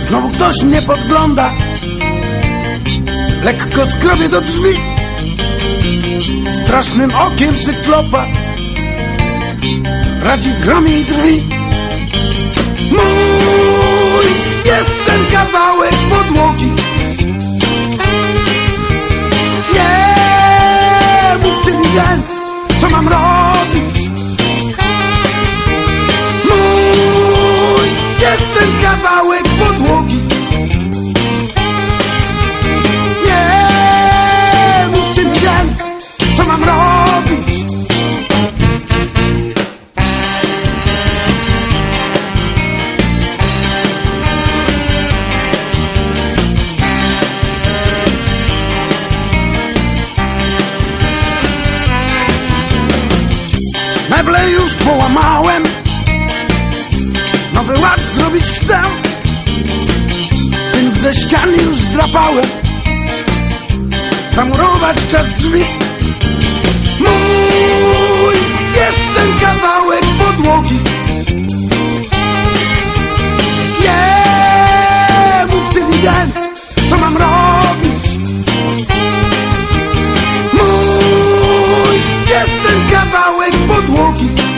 Znowu ktoś mnie podgląda. Lekko skrobie do drzwi. Strasznym okiem cyklopa. Radzi gromie i drwi. Mój jest ten kawałek podłogi. Nie mówcie mi mam robić? Mój jest ten kawałek podłogi Meble już połamałem. Nowy ład zrobić chcę. Więc ze ścian już zdrapałem. Zamurować czas drzwi never wait but walking.